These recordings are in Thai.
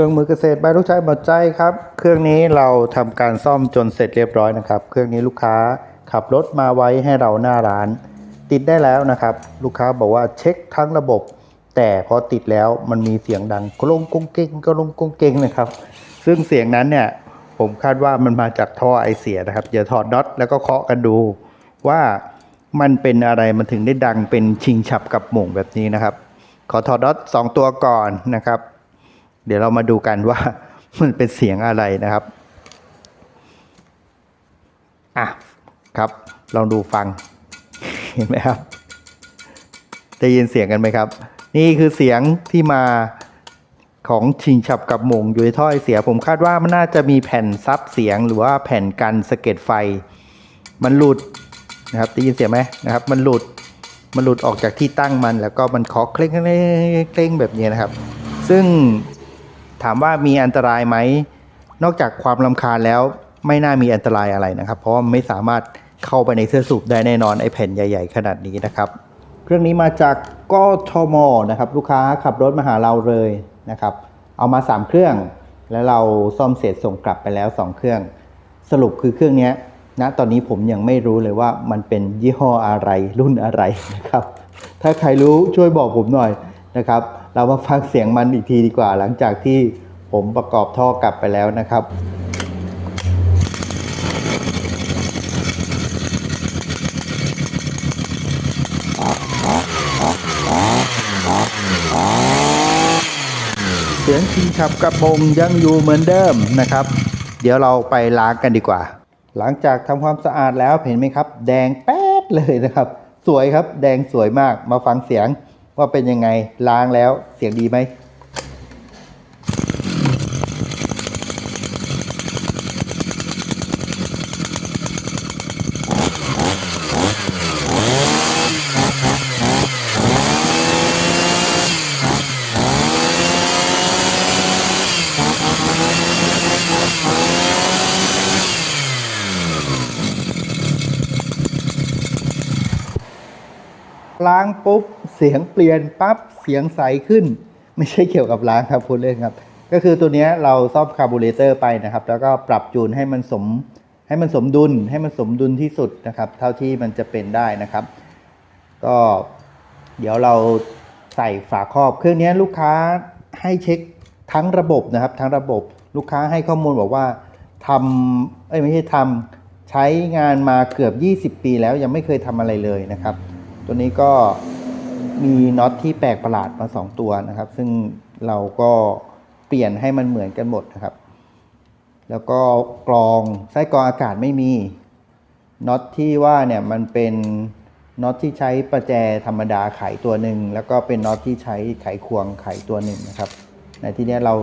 ครื่องมือเกษตรใบลูกชายหมดใจครับ เครื่องนี้เราทำการซ่อมจนเสร็จเรียบร้อยนะครับ เครื่องนี้ลูกค้าขับรถมาไว้ให้เราหน้าร้าน ติดได้แล้วนะครับ ลูกค้าบอกว่าเช็คทั้งระบบ แต่พอติดแล้วมันมีเสียงดังกลงกงเก่งกลงกงเก่งนะครับ ซึ่งเสียงนั้นเนี่ยผมคาดว่ามันมาจากท่อไอเสียนะครับเดี๋ยวถอดน็อตแล้วก็เคาะกันดู ว่ามันเป็นอะไรมันถึงได้ดังเป็นชิงฉับกับหม่งแบบนี้นะครับ ขอถอดน็อตสองตัวก่อนนะครับ เดี๋ยวเรามาดูกันว่ามันเป็นเสียงอะไรนะครับ อะครับ ลองดูฟัง เห็นไหมครับ ได้ยินเสียงกันไหมครับ นี่คือเสียงที่มาของชิงฉับกับหมงอยู่ในท่อไอเสีย ผมคาดว่ามันน่าจะมีแผ่นซับเสียงหรือว่าแผ่นกันสะเก็ดไฟ มันหลุดนะครับได้ยินเสียงไหมนะครับ มันหลุดมันหลุดออกจากที่ตั้งมัน แล้วก็มันเคาะเคร่งเคร่งเคร่งแบบนี้นะครับ ซึ่ง ถามว่ามีอันตรายไหม นอกจากความลำคาญแล้วไม่น่ามีอันตรายอะไรนะครับ เพราะว่าไม่สามารถเข้าไปในเสื้อสูบได้แน่นอนไอ้แผ่นใหญ่ ๆ ขนาดนี้นะครับ เครื่องนี้มาจากกทมนะครับลูกค้าขับรถมาหาเราเลยนะครับ เอามา 3 เครื่อง แล้วเราซ่อมเสร็จส่งกลับไปแล้ว 2 เครื่อง สรุปคือเครื่องนี้ยณตอนนี้ผมยังไม่รู้เลยว่ามันเป็นยี่ห้ออะไรรุ่นอะไรนะครับ ถ้าใครรู้ช่วยบอกผมหน่อยนะครับเรามาฟังเสียงมันอีกทีดีกว่า หลังจากที่ผมประกอบท่อกลับไปแล้วนะครับเสียงชิงฉับกระพงยังอยู่เหมือนเดิมนะครับ เดี๋ยวเราไปล้างกันดีกว่า หลังจากทำความสะอาดแล้วเห็นไหมครับ แดงแป๊ดเลยนะครับ สวยครับ แดงสวยมากมาฟังเสียง ว่าเป็นยังไงล้างแล้วเสียงดีไหม ล้างปุ๊บเสียงเปลี่ยนปั๊บเสียงใสขึ้น ไม่ใช่เกี่ยวกับล้างครับพูดเล่นครับ ก็คือตัวนี้เราซ่อมคาร์บูเรเตอร์ไปนะครับ แล้วก็ปรับจูนให้มันสมให้มันสมดุลให้มันสมดุลที่สุดนะครับ เท่าที่มันจะเป็นได้นะครับ ก็เดี๋ยวเราใส่ฝาครอบเครื่องนี้ลูกค้าให้เช็คทั้งระบบนะครับ ทั้งระบบลูกค้าให้ข้อมูลบอกว่าทำเอ้ยไม่ใช่ทำใช้งานมาเกือบ 20 ปีแล้วยังไม่เคยทำอะไรเลยนะครับ ตัวนี้ก็มีน็อตที่แปลกประหลาดมา 2 ตัวนะครับ ซึ่งเราก็เปลี่ยนให้มันเหมือนกันหมดนะครับ แล้วก็กรองไส้กรองอากาศไม่มีน็อตที่ว่าเนี่ยมันเป็นน็อตที่ใช้ประแจธรรมดาไขตัวหนึ่งแล้วก็เป็นน็อตที่ใช้ไขควงไขตัวหนึ่งนะครับ ในที่นี้เรา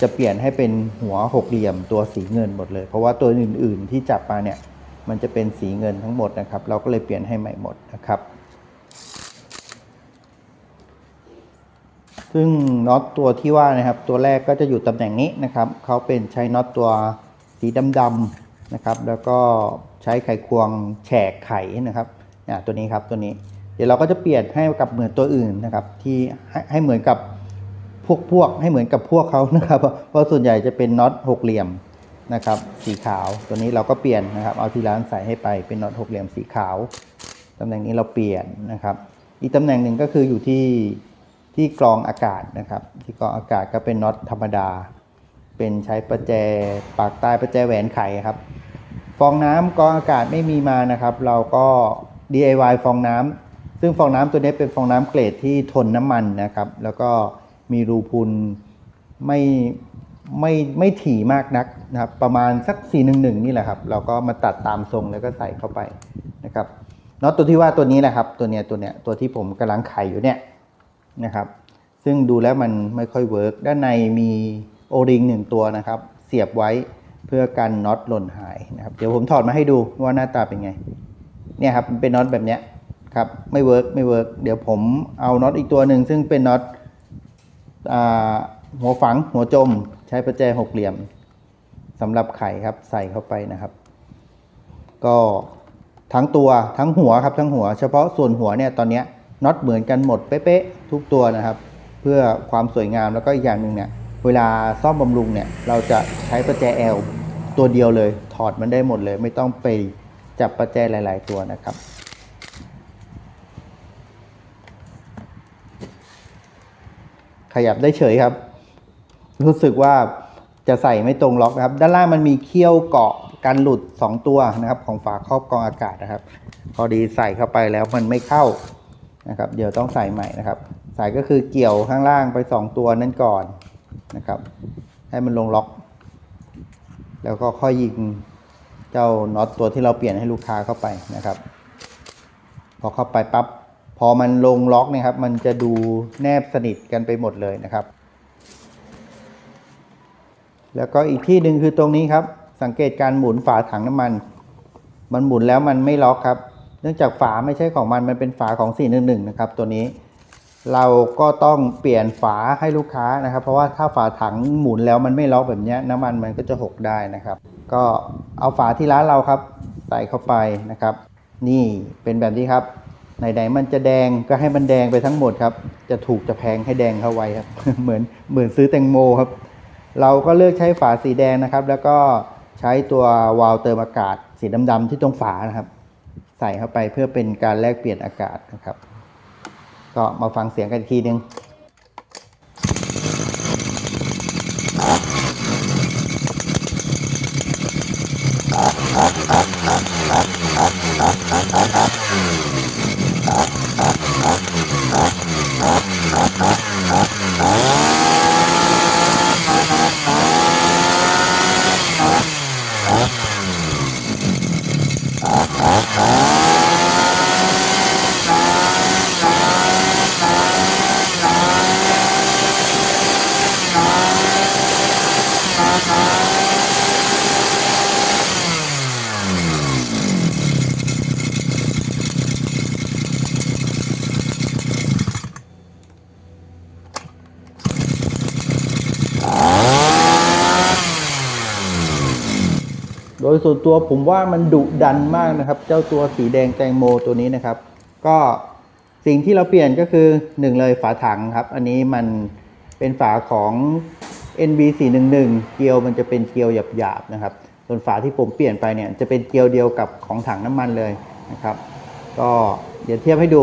จะเปลี่ยนให้เป็นหัวหกเหลี่ยมตัวสีเงินหมดเลย เพราะว่าตัวอื่น ๆ ที่จับมาเนี่ยมันจะเป็นสีเงินทั้งหมดนะครับ เราก็เลยเปลี่ยนให้ใหม่หมดนะครับ ซึ่งน็อตตัวที่ว่านะครับ ตัวแรกก็จะอยู่ตำแหน่งนี้นะครับเขาเป็นใช้น็อตตัวสีดำๆนะครับ แล้วก็ใช้ไขควงแฉกไขนะครับอ่าตัวนี้ครับตัวนี้ เดี๋ยวเราก็จะเปลี่ยนให้กับเหมือนตัวอื่นนะครับ ที่ให้ให้เหมือนกับพวกพวกให้เหมือนกับพวกเขานะครับ เพราะส่วนใหญ่จะเป็นน็อตหกเหลี่ยมนะครับ สีขาวตัวนี้เราก็เปลี่ยนนะครับ เอาที่ร้านใส่ให้ไปเป็นน็อตหกเหลี่ยมสีขาวตำแหน่งนี้เราเปลี่ยนนะครับ อีกตำแหน่งหนึ่งก็คืออยู่ที่ ที่กรองอากาศนะครับ ที่กรองอากาศก็เป็นน็อตธรรมดา เป็นใช้ประแจปากใต้ประแจแหวนไขครับ ฟองน้ำกรองอากาศไม่มีมานะครับ เราก็ DIY ฟองน้ำซึ่งฟองน้ำตัวนี้เป็นฟองน้ำเกรดที่ทนน้ำมันนะครับ แล้วก็มีรูพุนไม่ไม่ไม่ถี่มากนักนะครับ ประมาณสัก 411 นี่แหละครับ เราก็มาตัดตามทรงแล้วก็ใส่เข้าไปนะครับน็อตตัวที่ว่าตัวนี้แหละครับ ตัวเนี้ยตัวเนี้ยตัวที่ผมกำลังไขอยู่เนี่ย นะครับ ซึ่งดูแล้วมันไม่ค่อยเวิร์กด้านในมีโอริงหนึ่งตัวนะครับ เสียบไว้เพื่อกันน็อตหล่นหายนะครับ เดี๋ยวผมถอดมาให้ดูว่าหน้าตาเป็นไง เนี่ยครับเป็นน็อตแบบเนี้ยครับไม่เวิร์กไม่เวิร์กเดี๋ยวผมเอาน็อตอีกตัวหนึ่งซึ่งเป็นน็อตหัวฝังหัวจม ใช้ประแจหกเหลี่ยมสำหรับไข่ครับใส่เข้าไปนะครับ ก็ทั้งตัวทั้งหัวครับทั้งหัว เฉพาะส่วนหัวเนี่ยตอนเนี้ย น็อตเหมือนกันหมดเป๊ะๆทุกตัวนะครับ เพื่อความสวยงามแล้วก็อีกอย่างหนึ่งเนี่ยเวลาซ่อมบำรุงเนี่ยเราจะใช้ประแจ L ตัวเดียวเลย ถอดมันได้หมดเลย ไม่ต้องไปจับประแจหลาย ๆ ตัวนะครับขยับได้เฉยครับ รู้สึกว่าจะใส่ไม่ตรงล็อกนะครับ ด้านล่างมันมีเขี้ยวเกาะกันหลุด 2 ตัวนะครับ ของฝาครอบกรองอากาศนะครับ พอดีใส่เข้าไปแล้วมันไม่เข้า นะครับ เดี๋ยวต้องใส่ใหม่นะครับใส่ก็คือเกี่ยวข้างล่างไป 2 ตัวนั่นก่อนนะครับ ให้มันลงล็อก แล้วก็ค่อยยิงเจ้าน็อตตัวที่เราเปลี่ยนให้ลูกค้าเข้าไปนะครับ พอเข้าไปปั๊บพอมันลงล็อกเนะครับ มันจะดูแนบสนิทกันไปหมดเลยนะครับ แล้วก็อีกที่หนึ่งคือตรงนี้ครับ สังเกตการหมุนฝาถังน้ำมัน มันหมุนแล้วมันไม่ล็อกครับ เนื่องจากฝาไม่ใช่ของมันมันเป็นฝาของ 411 นะครับ ตัวนี้ เราก็ต้องเปลี่ยนฝาให้ลูกค้านะครับ เพราะว่าถ้าฝาถังหมุนแล้วมันไม่ล็อกแบบนี้น้ำมันมันก็จะหกได้นะครับ ก็เอาฝาที่ร้านเราครับ ใส่เข้าไปนะครับ นี่เป็นแบบนี้ครับไหนๆมันจะแดงก็ให้มันแดงไปทั้งหมดครับ จะถูกจะแพงให้แดงเข้าไว้ครับ เหมือนเหมือนซื้อแตงโมครับ เราก็เลือกใช้ฝาสีแดงนะครับ แล้วก็ใช้ตัววาล์วเติมอากาศสีดำๆที่ตรงฝานะครับ ใส่เข้าไปเพื่อเป็นการแลกเปลี่ยนอากาศนะครับ ก็มาฟังเสียงกันอีกทีนึง โดยส่วนตัวผมว่ามันดุดันมากนะครับ เจ้าตัวสีแดงแตงโมตัวนี้นะครับ ก็สิ่งที่เราเปลี่ยนก็คือหนึ่งเลยฝาถังครับ อันนี้มันเป็นฝาของ NB 4 1 1 เกลียวมันจะเป็นเกลียวหยาบๆนะครับ ส่วนฝาที่ผมเปลี่ยนไปเนี่ยจะเป็นเกลียวเดียวกับของถังน้ำมันเลยนะครับ ก็เดี๋ยวเทียบให้ดู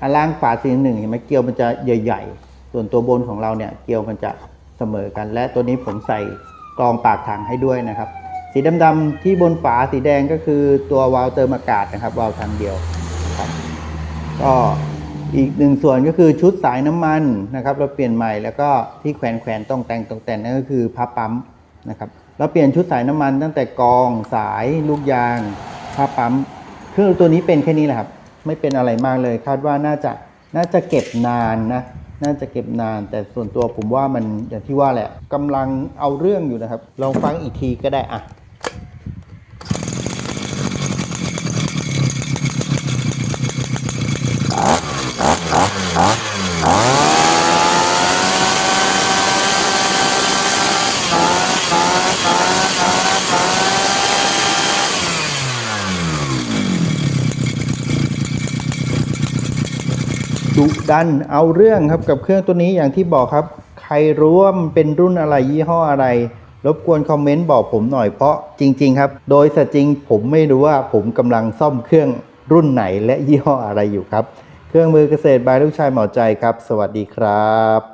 อันล่างฝาสีหนึ่งเห็นไหมเกลียวมันจะใหญ่ ๆ ส่วนตัวบนของเราเนี่ยเกลียวมันจะเสมอกัน และตัวนี้ผมใส่กรองปากถังให้ด้วยนะครับ สีดำๆที่บนฝาสีแดงก็คือตัววาล์วเติมอากาศนะครับวาล์วทางเดียวครับก็อีกหนึ่งส่วนก็คือชุดสายน้ำมันนะครับ เราเปลี่ยนใหม่แล้วก็ที่แขวนแขวนๆต้องแต่งต้องแต่งนั่นก็คือพับปั๊มนะครับ เราเปลี่ยนชุดสายน้ำมันตั้งแต่กองสายลูกยางพับปั๊มเครื่องตัวนี้เป็นแค่นี้แหละครับ ไม่เป็นอะไรมากเลย คาดว่าน่าจะน่าจะเก็บนานนะน่าจะเก็บนาน แต่ส่วนตัวผมว่ามันอย่างที่ว่าแหละกำลังเอาเรื่องอยู่นะครับ ลองฟังอีกทีก็ได้อะ ดุ ดันเอาเรื่องครับกับเครื่องตัวนี้อย่างที่บอกครับ ใครรู้ว่ามันเป็นรุ่นอะไรยี่ห้ออะไร รบกวนคอมเมนต์บอกผมหน่อยเพราะจริง ๆ ครับ โดยสัจจริงผมไม่รู้ว่าผมกำลังซ่อมเครื่องรุ่นไหนและยี่ห้ออะไรอยู่ครับ เครื่องมือเกษตรบายลูกชายหมอใจครับ สวัสดีครับ